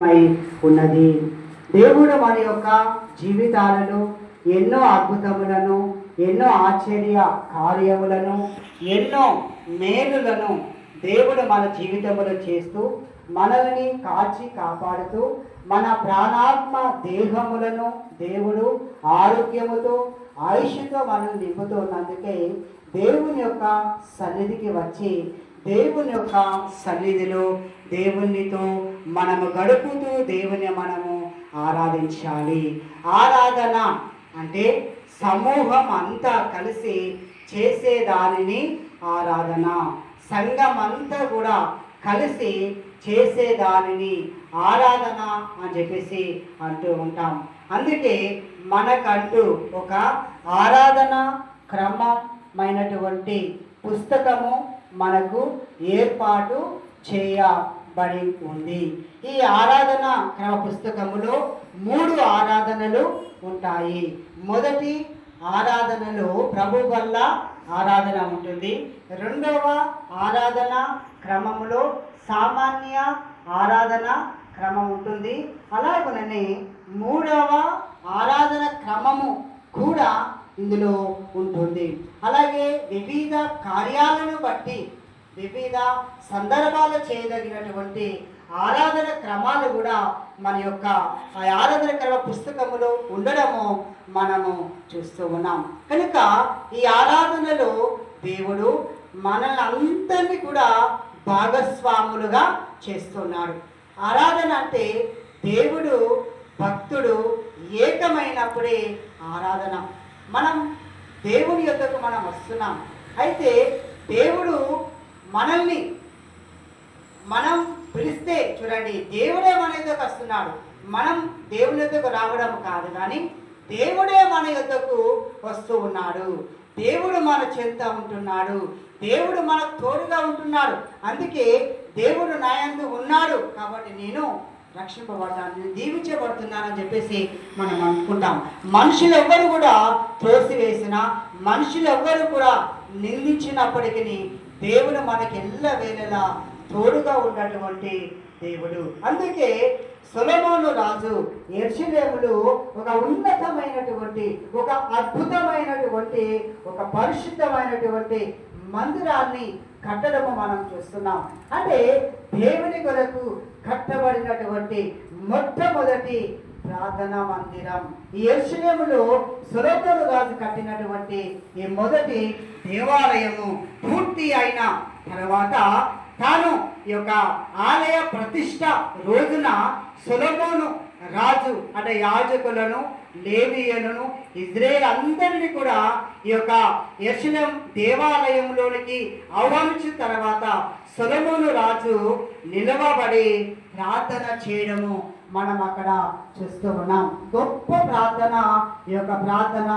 అయి ఉన్నది. దేవుడు మన యొక్క జీవితాలను ఎన్నో అద్భుతములను ఎన్నో ఆశ్చర్య కార్యములను ఎన్నో మేలులను దేవుడు మన జీవితములో చేస్తూ మనల్ని కాచి కాపాడుతూ మన ప్రాణాత్మ దేహములను దేవుడు ఆరోగ్యముతో ఆయుష్తో నింపుతూ నింపుతున్నందుకే దేవుని యొక్క సన్నిధికి వచ్చి దేవుని యొక్క సన్నిధిలో దేవునితో మనము గడుపుతూ దేవుని మనము ఆరాధించాలి. ఆరాధన అంటే సమూహం అంతా కలిసి చేసే దానిని ఆరాధన. సంఘం అంతా కూడా కలిసి చేసే దానిని ఆరాధన అని చెప్పేసి అంటూ ఉంటాం. అందుకే మనకంటూ ఒక ఆరాధన క్రమమైనటువంటి పుస్తకము మనకు ఏర్పాటు చేయబడి ఉంది. ఈ ఆరాధన క్రమ పుస్తకములో మూడు ఆరాధనలు ఉంటాయి. మొదటి ఆరాధనలో ప్రభు వల్ల ఆరాధన ఉంటుంది. రెండవ ఆరాధన క్రమములో సామాన్య ఆరాధన క్రమం ఉంటుంది. అలాగనే మూడవ ఆరాధన క్రమము కూడా ఇందులో ఉంటుంది. అలాగే వివిధ కార్యాలను బట్టి వివిధ సందర్భాలు చేయదగినటువంటి ఆరాధన క్రమాలు కూడా మన యొక్క ఆ ఆరాధన క్రమ పుస్తకములో ఉండడము మనము చూస్తూ ఉన్నాం. కనుక ఈ ఆరాధనలో దేవుడు మనల్ని అందరినీ కూడా భాగస్వాములుగా చేస్తున్నాడు. ఆరాధన అంటే దేవుడు భక్తుడు ఏకమైనప్పుడే ఆరాధన. మనం దేవుని యొక్కకు మనం వస్తున్నాం. అయితే దేవుడు మనల్ని మనం పిలిస్తే చూడండి దేవుడే మన యొక్కకు వస్తున్నాడు. మనం దేవుని యొక్కకు రావడం కాదు కానీ దేవుడే మన యొక్కకు వస్తూ ఉన్నాడు. దేవుడు మన చెంత ఉంటున్నాడు. దేవుడు మనకు తోడుగా ఉంటున్నాడు. అందుకే దేవుడు నాయందు ఉన్నాడు. కాబట్టి నేను రక్షింపబడ్డాను నేను దీవించబడుతున్నానని చెప్పేసి మనం అనుకుంటాం. మనుషులు ఎవ్వరు కూడా త్రోసివేసిన మనుషులు ఎవ్వరు కూడా నిందించినప్పటికీ దేవుడు మనకి ఎల్ల వేళలా తోడుగా ఉన్నటువంటి దేవుడు. అందుకే సొలమోను రాజు ఎర్షిలేములు ఒక ఉన్నతమైనటువంటి ఒక అద్భుతమైనటువంటి ఒక పరిశుద్ధమైనటువంటి మందిరాన్ని కట్టడము మనం చూస్తున్నాం. అంటే దేవుని కొరకు కట్టబడినటువంటి మొట్టమొదటి ప్రార్థనా మందిరం. ఈ ఎర్షలేములో సులోకలు రాజు కట్టినటువంటి ఈ మొదటి దేవాలయము పూర్తి అయిన తర్వాత తాను ఈ యొక్క ఆలయ ప్రతిష్ట రోజున సులభను రాజు అంటే యాజకులను లేవియలను ఇజ్రాయేల్ అందరినీ కూడా ఈ యొక్క యశనం దేవాలయంలోనికి ఆహ్వానించిన తర్వాత సొలమోను రాజు నిలవబడి ప్రార్థన చేయడము మనం అక్కడ చూస్తూ ఉన్నాం. గొప్ప ప్రార్థన ఈ యొక్క ప్రార్థన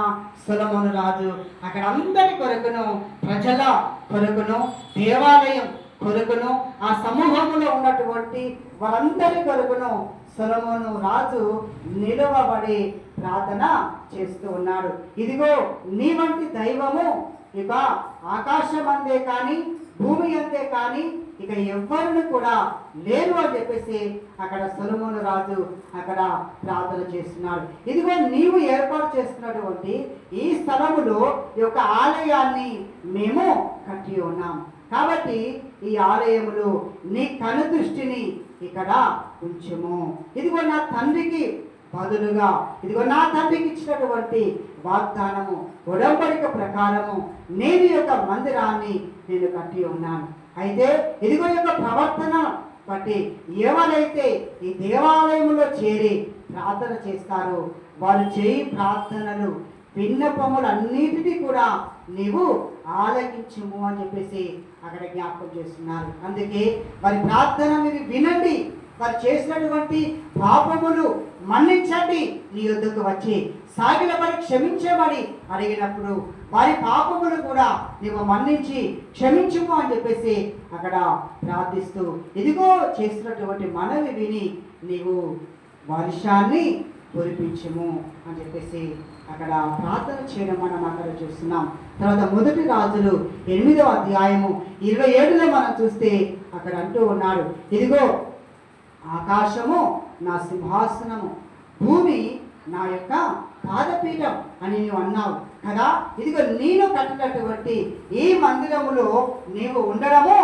సులమును రాజు అక్కడ అందరి కొరకును ప్రజల కొరకును దేవాలయం కొరకును ఆ సమూహంలో ఉన్నటువంటి వారందరి కొరకును సొలమోను రాజు నిలవబడి ప్రార్థన చేస్తూ ఉన్నాడు. ఇదిగో నీ వంటి దైవము ఇక ఆకాశం అందే కానీ భూమి అంతే కానీ ఇక ఎవ్వరిని కూడా లేరు అని చెప్పేసి అక్కడ సొలమోను రాజు అక్కడ ప్రార్థన చేస్తున్నాడు. ఇదిగో నీవు ఏర్పాటు చేస్తున్నటువంటి ఈ స్థలములో ఈ యొక్క ఆలయాన్ని మేము కట్టి ఉన్నాం. కాబట్టి ఈ ఆలయములు నీ కనుదృష్టిని ఇక్కడ ఉంచుము. ఇదిగో నా తండ్రికి బదులుగా ఇదిగో నా తండ్రికి ఇచ్చినటువంటి వాగ్దానము ఉడంబడిక ప్రకారము నేను యొక్క మందిరాన్ని నేను కట్టి ఉన్నాను. అయితే ఇదిగో యొక్క ప్రవర్తన బట్టి ఎవరైతే ఈ దేవాలయంలో చేరి ప్రార్థన చేస్తారో వారు చేయి ప్రార్థనలు విన్నపములన్నిటినీ కూడా నీవు ఆలకించుము అని చెప్పేసి అక్కడ జ్ఞాపకం చేస్తున్నారు. అందుకే వారి ప్రార్థన మీరు వినండి. వారు చేసినటువంటి పాపములు మన్నించండి. నీ యొద్దకు వచ్చి సాగిన వారి క్షమించబడి అడిగినప్పుడు వారి పాపములు కూడా నీవు మన్నించి క్షమించుము అని చెప్పేసి అక్కడ ప్రార్థిస్తూ ఇదిగో చేసినటువంటి మనవి విని నీవు వర్షాన్ని కురిపించము అని చెప్పేసి అక్కడ ప్రార్థన చేయడం మనం అక్కడ చూస్తున్నాం. తర్వాత మొదటి రాజులు ఎనిమిదవ అధ్యాయము ఇరవై ఏడులో మనం చూస్తే అక్కడ అంటూ ఉన్నాడు ఇదిగో ఆకాశము నా సింహాసనము భూమి నా యొక్క పాదపీఠం అని నువ్వు అన్నావు. కదా? ఇదిగో నేను కట్టినటువంటి ఈ మందిరములో నీవు ఉండడము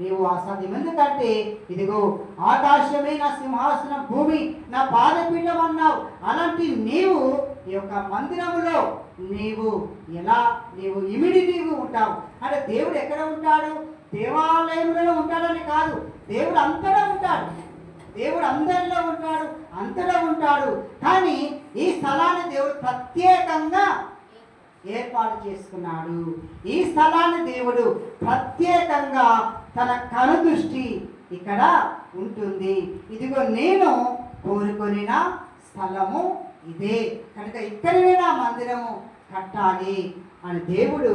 నీవు అసాధ్యం ఎందుకంటే ఇదిగో ఆకాశమే నా సింహాసనం భూమి నా పాదపీఠం అన్నావు. అలాంటి నీవు ఈ యొక్క మందిరములో నీవు ఎలా నీవు ఇమిడి నీవు ఉంటావు. అంటే దేవుడు ఎక్కడ ఉంటాడు? దేవాలయంలో ఉంటాడని కాదు. దేవుడు అంతటా ఉంటాడు. దేవుడు అందరిలో ఉంటాడు అంతటా ఉంటాడు. కానీ ఈ స్థలాన్ని దేవుడు ప్రత్యేకంగా ఏర్పాటు చేసుకున్నాడు. ఈ స్థలాన్ని దేవుడు ప్రత్యేకంగా తన కనుదృష్టి ఇక్కడ ఉంటుంది. ఇదిగో నేను కోరుకొనిన స్థలము ఇదే. కనుక ఇక్కడనే నా మందిరము కట్టాలి అని దేవుడు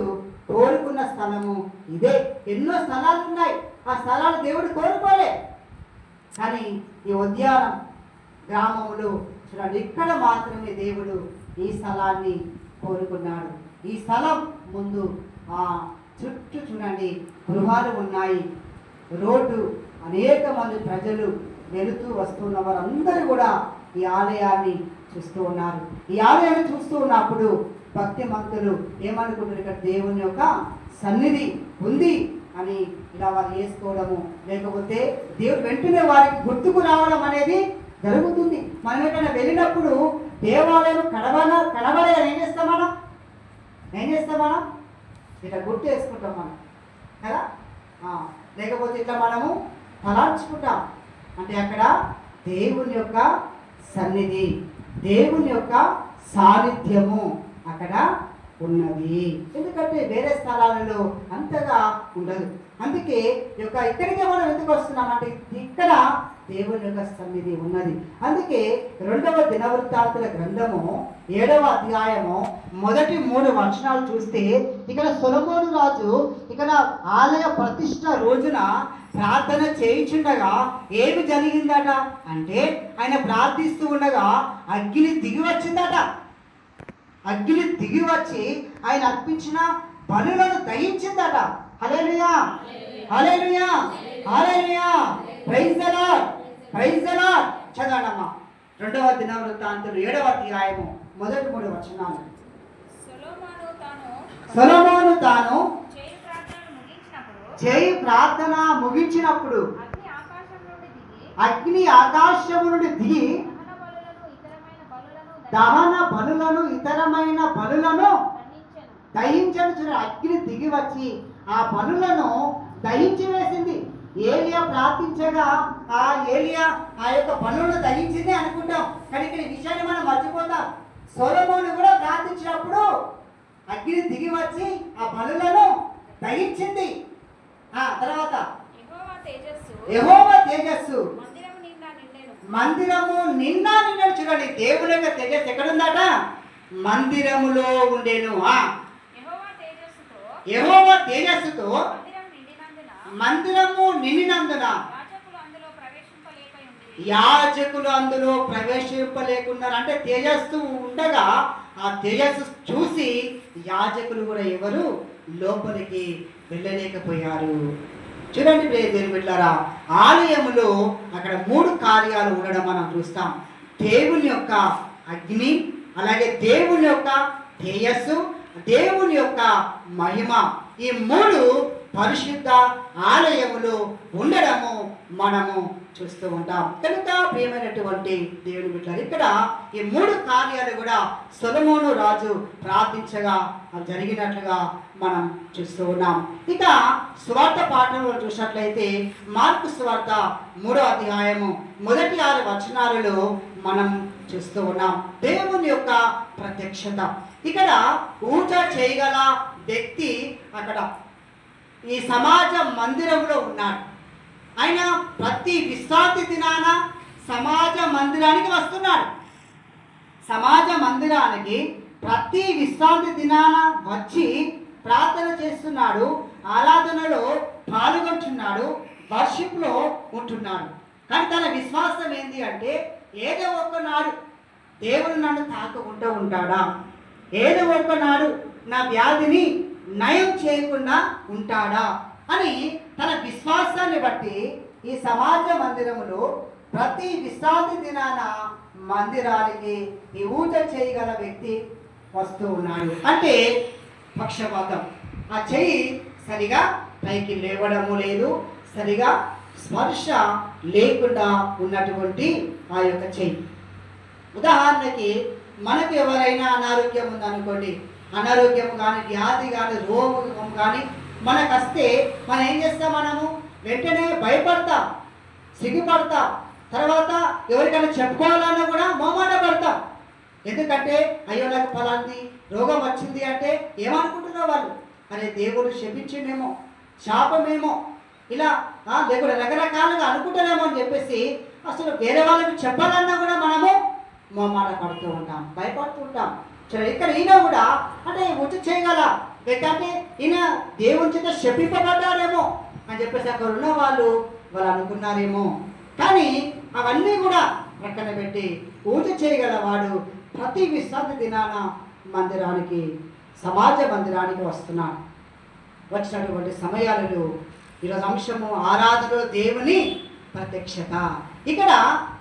కోరుకున్న స్థలము ఇదే. ఎన్నో స్థలాలు ఉన్నాయి. ఆ స్థలాలు దేవుడు కోరుకోలే. కానీ ఈ ఉద్యానం గ్రామంలో చూడండి ఇక్కడ మాత్రమే దేవుడు ఈ స్థలాన్ని కోరుకున్నాడు. ఈ స్థలం ముందు ఆ చుట్టూ చూడండి గృహాలు ఉన్నాయి. రోడ్డు అనేక మంది ప్రజలు వెళుతూ వస్తున్న వారందరూ కూడా ఈ ఆలయాన్ని చూస్తూ ఉన్నారు. ఈ ఆలయాన్ని చూస్తూ ఉన్నప్పుడు భక్తి మంతులు ఏమనుకుంటారు ఇక్కడ దేవుని యొక్క సన్నిధి ఉంది అని ఇలా వారు వేసుకోవడము లేకపోతే దేవుడు వెంటనే వారికి గుర్తుకు రావడం అనేది జరుగుతుంది. మనం ఎక్కడైనా వెళ్ళినప్పుడు దేవాలయం కడవన కడవలే ఏం చేస్తాం మనం? ఏం చేస్తాం మనం? ఇట్లా గుర్తు వేసుకుంటాం మనం. కదా? లేకపోతే ఇట్లా మనము తలార్చుకుంటాం. అంటే అక్కడ దేవుని యొక్క సన్నిధి. దేవుని యొక్క సాన్నిధ్యము అక్కడ ఉన్నది. ఎందుకంటే వేరే స్థలాలలో అంతగా ఉండదు. అందుకే ఈ యొక్క ఇక్కడికే మనం ఎందుకు వస్తున్నామంటే ఇక్కడ దేవుని యొక్క సన్నిధి ఉన్నది. అందుకే రెండవ దినవృత్తాంతుల గ్రంథము ఏడవ అధ్యాయము మొదటి మూడు వచనాలు చూస్తే ఇక్కడ సొలమోను రాజు ఇక్కడ ఆలయ ప్రతిష్ట రోజున ప్రార్థన చేయించుండగా ఏమి జరిగిందట? అంటే ఆయన ప్రార్థిస్తూ ఉండగా అగ్ని దిగి వచ్చిందట. అగ్ని దిగి వచ్చి ఆయన అర్పించిన బలులను దహించిందట. Hallelujah! Hallelujah! Hallelujah! Praise the lord praise the lord చదవడమ్మా. రెండవ దినవృత్తాంతులు ఏడవ అధ్యాయము మొదటి మూడు వచనాలు. సొలొమోను తాను చేయు ప్రార్థన ముగించినప్పుడు అగ్ని ఆకాశము నుండి దిగి దహన బలులను ఇతరమైన బలులను బలులను బలులను దహించను. అగ్ని దిగి వచ్చి ఆ పనులను దహించి వేసింది. ఏలియా ప్రార్థించగా ఆ ఏలియా ఆ యొక్క పనులను దహించింది అనుకుంటాం. కానీ ఇక్కడ ఈ విషయాన్ని మనం మర్చిపోతాం. సోలమోను కూడా ప్రార్థించినప్పుడు అగ్ని దిగి వచ్చి ఆ పనులను దహించింది ఆ తర్వాత యెహోవా తేజస్సు మందిరము నిన్న నిన్న చూడండి దేవుని యొక్క తేజస్సు ఎక్కడుందట? మందిరములో ఉండేను. ఆ యెహోవా తేజస్సుతో యెహోవా తేజస్సుతో మందిరం నిండినందున మందిరము నిండినందున యాజకులు అందులో ప్రవేశింపలేకున్నారు. అంటే తేజస్సు ఉండగా ఆ తేజస్సు చూసి యాజకులు కూడా ఎవరు లోపలికి వెళ్ళలేకపోయారు. చూడండి దేవుని బిడ్డారా ఆలయములో అక్కడ మూడు కార్యాలు ఉండడం మనం చూస్తాం. దేవుని యొక్క అగ్ని అలాగే దేవుని యొక్క తేజస్సు దేవుని యొక్క మహిమ. ఈ మూడు పరిశుద్ధ ఆలయములు ఉండడము మనము చూస్తూ ఉంటాం. కనుక ప్రియమైనటువంటి దేవుని బిడ్డలు ఇక్కడ ఈ మూడు కార్యాలు కూడా సొలమోను రాజు ప్రార్థించగా జరిగినట్లుగా మనం చూస్తూ ఉన్నాం. ఇక స్వార్థ పాఠంలో చూసినట్లయితే మార్పు స్వార్థ మూడో అధ్యాయము మొదటి ఆరు వచనాలలో మనం చూస్తూ ఉన్నాం. దేవుని యొక్క ప్రత్యక్షత. ఇక్కడ ఊట చేయగల వ్యక్తి అక్కడ ఈ సమాజ మందిరంలో ఉన్నాడు. ఆయన ప్రతి విశ్రాంతి దినాన సమాజ మందిరానికి వస్తున్నాడు. సమాజ మందిరానికి ప్రతి విశ్రాంతి దినాన వచ్చి ప్రార్థన చేస్తున్నాడు ఆరాధనలో పాల్గొంటున్నాడు వర్షిప్లో ఉంటున్నాడు. కానీ తన విశ్వాసం ఏంటి అంటే ఏదో ఒక్కనాడు దేవుడు నన్ను తాకుకుంటూ ఉంటాడా? ఏదో ఒక్కనాడు నా వ్యాధిని నయం చేయకుండా ఉంటాడా అని తన విశ్వాసాన్ని బట్టి ఈ సమాజ మందిరములో ప్రతి విశ్రాంతి దినాన మందిరానికి ఈ చేయగల వ్యక్తి వస్తూ ఉన్నాడు. అంటే పక్షపాతం. ఆ చెయ్యి సరిగా పైకి లేవడము లేదు సరిగా స్పర్శ లేకుండా ఉన్నటువంటి ఆ యొక్క చెయ్యి. ఉదాహరణకి మనకు ఎవరైనా అనారోగ్యం ఉందనుకోండి అనారోగ్యం కానీ వ్యాధి కానీ రోగం కానీ మనకు వస్తే మనం ఏం చేస్తాం మనము? వెంటనే భయపడతాం సిగ్గుపడతాం. తర్వాత ఎవరికైనా చెప్పుకోవాలన్నా కూడా మోమాట పడతాం. ఎందుకంటే అయ్యో నాకు ఫలాంది రోగం వచ్చింది అంటే ఏమనుకుంటున్నారు వాళ్ళు? అరే దేవుడు శపించిండేమో శాపమేమో. ఇలా లేకుండా రకరకాలుగా అనుకుంటారేమో అని చెప్పేసి అసలు వేరే వాళ్ళకి చెప్పాలన్నా కూడా మనము మొహమాట పడుతూ ఉంటాం భయపడుతూ ఉంటాం ఇక్కడ ఈయన కూడా అంటే ఉచి చేయగల లేకపోతే ఈయన దేవుని చేత శపింపబడ్డారేమో అని చెప్పేసి అక్కడ ఉన్న వాళ్ళు వాళ్ళు అనుకున్నారేమో. కానీ అవన్నీ కూడా ప్రక్కన పెట్టి పూజ చేయగల వాడు ప్రతి విశ్రాంతి దినాన మందిరానికి సమాజ మందిరానికి వస్తున్నాడు. వచ్చినటువంటి సమయాలలో ఈరోజు అంశము ఆరాధనలో దేవుని ప్రత్యక్షత. ఇక్కడ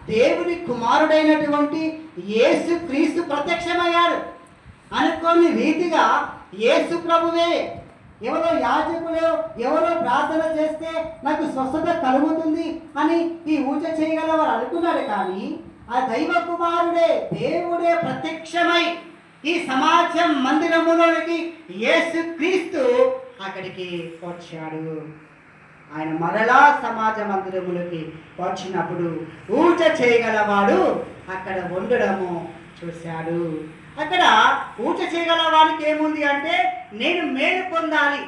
దేవుని కుమారుడైనటువంటి యేసు క్రీస్తు ప్రత్యక్షమయ్యాడు అనుకోని రీతిగా యేసు ప్రభువే. ఎవరో యాజకులు ఎవరో ప్రార్థన చేస్తే నాకు స్వస్థత కలుగుతుంది అని ఈ ఊచ చేయగల వారు అనుకున్నాడు కానీ ఆ దైవ కుమారుడే దేవుడే ప్రత్యక్షమై ఈ సమాజం మందిరములోనికి యేసు క్రీస్తు అక్కడికి వచ్చాడు. ఆయన మరలా సమాజ మందిరములకి వచ్చినప్పుడు ఊచ చేయగలవాడు అక్కడ ఉండడము చూశాడు. అక్కడ ఊచ చేయగల వాడికి ఏముంది అంటే నేను మేలు పొందాలి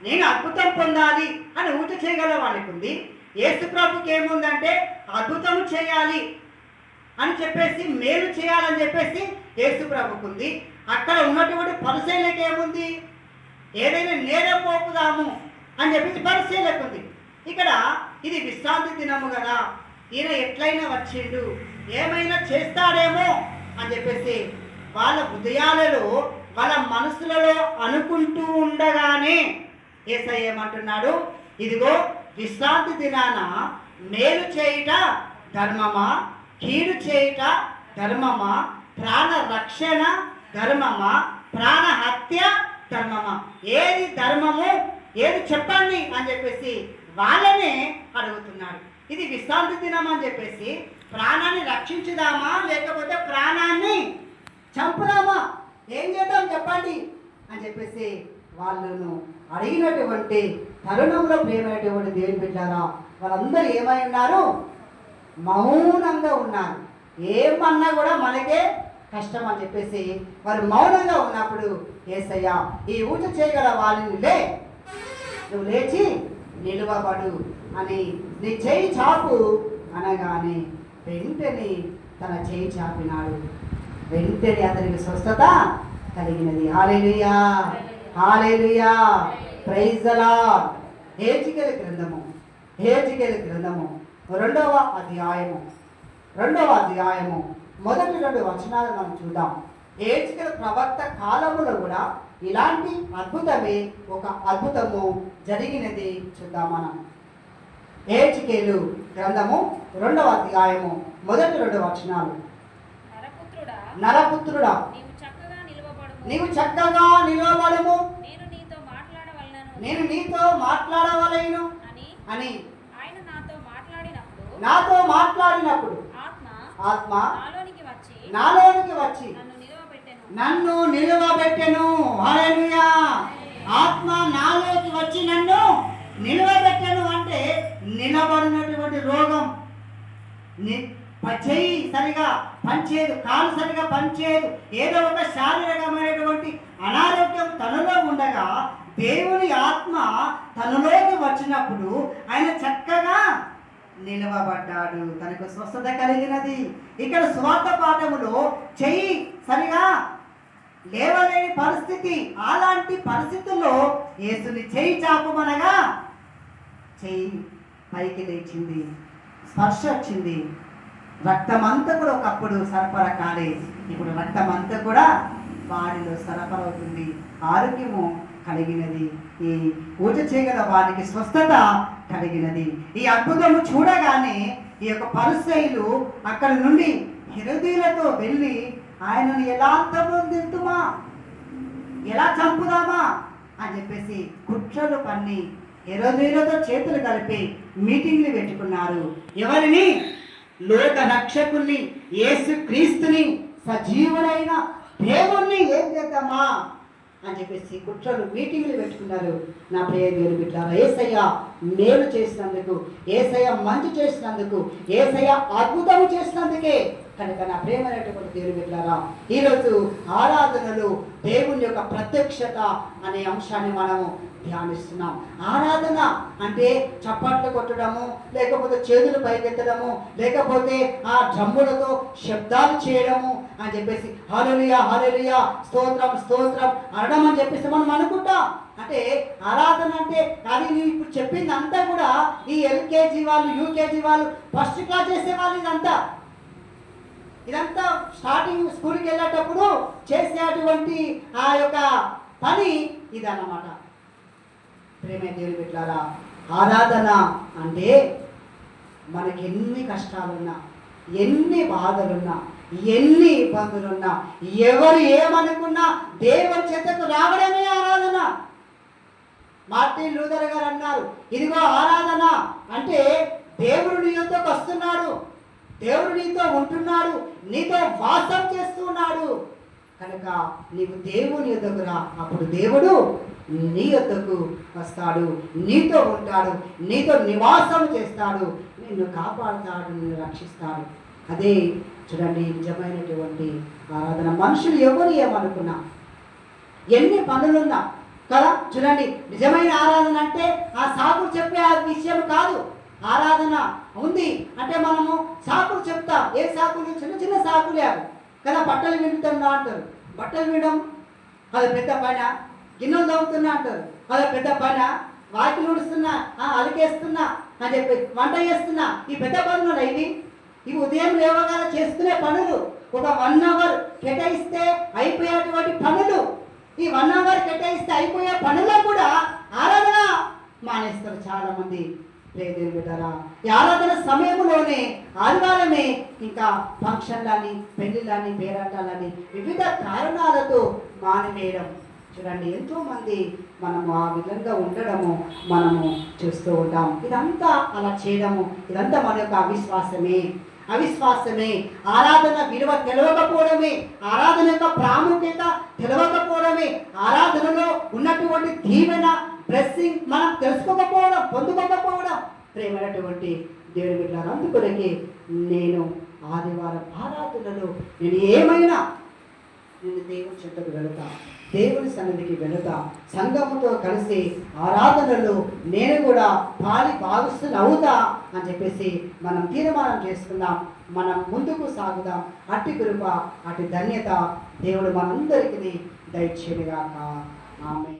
నేను అద్భుతం పొందాలి అని ఊట చేయగల వాడికి ఉంది యేసు ప్రభుకి ఏముందంటే అద్భుతం చేయాలి అని చెప్పేసి మేలు చేయాలని చెప్పేసి యేసు ప్రభుకు ఉంది అక్కడ ఉన్నటువంటి పరిశీలనకి ఏముంది ఏదైనా నేరం పోపుదాము అని చెప్పేసి పరిశీలనకు ఉంది ఇక్కడ ఇది విశ్రాంతి దినము కదా. ఈయన ఎట్లయినా వచ్చిండు. ఏమైనా చేస్తాడేమో అని చెప్పేసి వాళ్ళ హృదయాలలో వాళ్ళ మనసులలో అనుకుంటూ ఉండగానే ఏసై ఏమంటున్నాడు? ఇదిగో విశ్రాంతి దినాన మేలు చేయుట ధర్మమా? కీడు చేయుట ధర్మమా? ప్రాణ రక్షణ ధర్మమా? ప్రాణ హత్య ధర్మమా? ఏది ధర్మము? ఏది చెప్పండి అని చెప్పేసి వాళ్ళనే అడుగుతున్నాడు ఇది విశ్రాంతి దినం అని చెప్పేసి ప్రాణాన్ని రక్షించుదామా లేకపోతే ప్రాణాన్ని చంపుదామా? ఏం చేద్దాం చెప్పండి అని చెప్పేసి వాళ్ళను అడిగినటువంటి తరుణంలో ప్రేమైనటువంటి దేవుని బిడ్డారా వాళ్ళందరూ ఏమై ఉన్నారు? మౌనంగా ఉన్నారు. ఏమన్నా కూడా మనకే కష్టం అని చెప్పేసి వారు మౌనంగా ఉన్నప్పుడు ఏసయ్యా ఈ ఊట చేయగల వాళ్ళని లే. నువ్వు లేచి నిలువబడు అని నీ చేయి చాపు అనగానే వెంటనే తన చేయి చాపినాడు. వెంటనే అతనికి స్వస్థత కలిగినది. హాలేలుయా హాలేలుయా ప్రైజలా దలా హేచికల గ్రంథము. హేచికల గ్రంథము. రెండవ అధ్యాయము. రెండవ అధ్యాయము. మొదటి రెండు వచనాలు మనం చూద్దాం. ఏచికల ప్రవక్త కాలములో కూడా ఇలాంటి అద్భుతమే ఒక అద్భుతము జరిగినది చూద్దాం మనం ఏచికేలు గ్రంథము రెండవ అధ్యాయము మొదటి రెండు వచనాలు. నరపుత్రుడా నరపుత్రుడా నీవు చక్కగా నిలువబడుము. నీవు చక్కగా నిలవబడము. నేను నీతో మాట్లాడవలనను నేను నీతో మాట్లాడవలేను. అని నాతో మాట్లాడినప్పుడు నాతో మాట్లాడినప్పుడు ఆత్మ ఆత్మ నాలోనికి వచ్చి నాలోనికి వచ్చి నన్ను నిలవబెట్టెను. నన్ను నిలువబెట్టెను హల్లెలూయా. ఆత్మ నాలోకి వచ్చి నన్ను నిలువబెట్టెను అంటే నిలబడినటువంటి రోగం. ని- చెయ్యి సరిగా పనిచేయదు కాలు సరిగా పనిచేయదు. ఏదో ఒక శారీరకమైనటువంటి అనారోగ్యం తనలో ఉండగా దేవుని ఆత్మ తనలోకి వచ్చినప్పుడు ఆయన చక్కగా నిలవబడ్డాడు. తనకు స్వస్థత కలిగినది. ఇక్కడ స్వార్థ పాఠములో చెయ్యి సరిగా లేవలేని పరిస్థితి అలాంటి పరిస్థితుల్లో యేసుని చేయి చాపమనగా చేయి పైకి లేచింది స్పర్శ వచ్చింది. రక్తం అంతా కూడా ఒకప్పుడు సరఫరా కాలే. ఇప్పుడు రక్తం అంతా కూడా వాడిలో సరఫరా అవుతుంది. ఆరోగ్యము కలిగినది. ఈ పూజ చేయగల వారికి స్వస్థత కలిగినది. ఈ అద్భుతము చూడగానే ఈ యొక్క పరుసైలు అక్కడ నుండి హృదయులతో వెళ్ళి ఆయనను ఎలా అంతమొందింతుమా ఎలా చంపుదామా? అని చెప్పేసి కుట్రలు పన్ని హెరోదీలతో చేతులు కలిపి మీటింగ్లు పెట్టుకున్నారు. ఎవరిని? లోక రక్షకుల్ని యేసు క్రీస్తుని సజీవుడైన దేవుణ్ణి ఏం చేద్దామా? అని చెప్పేసి కుట్రలు మీటింగ్లు పెట్టుకున్నారు. నా ప్రియ దేవుని బిడ్డారా ఏసయ్య మేలు చేసినందుకు ఏసయ్య మంచి చేసినందుకు ఏసయ్య అద్భుతం చేసినందుకే కనుక నా ప్రేమైనటువంటి దేవుని బిడ్డారా ఈరోజు ఆరాధనలు దేవుని యొక్క ప్రత్యక్షత అనే అంశాన్ని మనము ధ్యానిస్తున్నాం. ఆరాధన అంటే చప్పట్లు కొట్టడము లేకపోతే చేతులు పైకెత్తడము లేకపోతే ఆ డ్రమ్ములతో శబ్దాలు చేయడము అని చెప్పేసి హలలియా హలలియా స్తోత్రం స్తోత్రం అనడం అని చెప్పేసి మనం అనుకుంటాం. అంటే ఆరాధన అంటే అది నేను ఇప్పుడు చెప్పింది అంతా కూడా ఈ ఎల్కేజీ వాళ్ళు యూకేజీ వాళ్ళు ఫస్ట్ క్లాస్ చేసే వాళ్ళు ఇదంతా. ఇదంతా స్టార్టింగ్ స్కూల్కి వెళ్ళేటప్పుడు చేసేటువంటి ఆ యొక్క పని ఇదన్నమాట. ప్రేమ దేవుని పెట్టారా ఆరాధన అంటే మనకి ఎన్ని కష్టాలున్నా ఎన్ని బాధలున్నా ఎన్ని ఇబ్బందులున్నా ఎవరు ఏమనుకున్నా దేవుని చేతకు రావడమే ఆరాధన. మార్టిన్ లూథర్ గారు అన్నారు ఇదిగో ఆరాధన అంటే దేవుడు నీ వస్తున్నాడు దేవుడు నీతో ఉంటున్నాడు నీతో వాసం చేస్తున్నాడు. కనుక నీవు దేవుని ఎదుగురా అప్పుడు దేవుడు నీ యొక్కకు వస్తాడు నీతో ఉంటాడు నీతో నివాసం చేస్తాడు నిన్ను కాపాడుతాడు నిన్ను రక్షిస్తాడు. అదే చూడండి నిజమైనటువంటి ఆరాధన. మనుషులు ఎవరు ఏమనుకున్నా? ఎన్ని పనులున్నా? కదా చూడండి నిజమైన ఆరాధన అంటే ఆ సాకులు చెప్పే ఆ విషయం కాదు. ఆరాధన ఉంది అంటే మనము సాకులు చెప్తాం. ఏ సాకులు? చిన్న చిన్న సాకులే కదా బట్టలు వింటున్నా అంటారు. బట్టలు వినడం అది పెద్ద పైన? గిన్నెలు తవ్వుతున్నా అంటారు. అది పెద్ద పన? వాకిలు ఉడుస్తున్నా అలకేస్తున్నా అని చెప్పి వంట చేస్తున్నా. ఈ పెద్ద పనులు ఇవి. ఇవి ఉదయం లేవగానే చేసుకునే పనులు. ఒక వన్ అవర్ కేటాయిస్తే అయిపోయేటువంటి పనులు. ఈ వన్ అవర్ కేటాయిస్తే అయిపోయే పనుల్లో కూడా ఆరాధన మానేస్తారు చాలా మంది లేదు బిడ్డరా ఈ ఆరాధన సమయంలోనే ఆదివారమే ఇంకా ఫంక్షన్లని పెళ్ళిళ్ళని పేరాటాలని వివిధ కారణాలతో మానివేయడం. చూడండి ఎంతోమంది మనము ఆ విధంగా ఉండడము మనము చూస్తూ ఉంటాం. ఇదంతా అలా చేయడము ఇదంతా మన యొక్క అవిశ్వాసమే. అవిశ్వాసమే. ఆరాధన విలువ తెలవకపోవడమే. ఆరాధన యొక్క ప్రాముఖ్యత తెలవకపోవడమే. ఆరాధనలో ఉన్నటువంటి దీవెన బ్లెస్సింగ్ మనం తెలుసుకోకపోవడం పొందుకోకపోవడం ప్రేమైనటువంటి దేవుని బిడ్డలారా అందుకొరకే నేను ఆదివారం ఆరాధనలో నేను ఏమైనా నేను దేవుని చెంతకు వెళతాను. దేవుని సన్నిధికి వెళుతా. సంఘముతో కలిసి ఆరాధనలో నేను కూడా పాలి భాగస్తుని అవుతా అని చెప్పేసి మనం తీర్మానం చేసుకుందాం. మనం ముందుకు సాగుదాం. అట్టి కృప అటు ధన్యత దేవుడు మనందరికీ దయచేయగాక ఆమె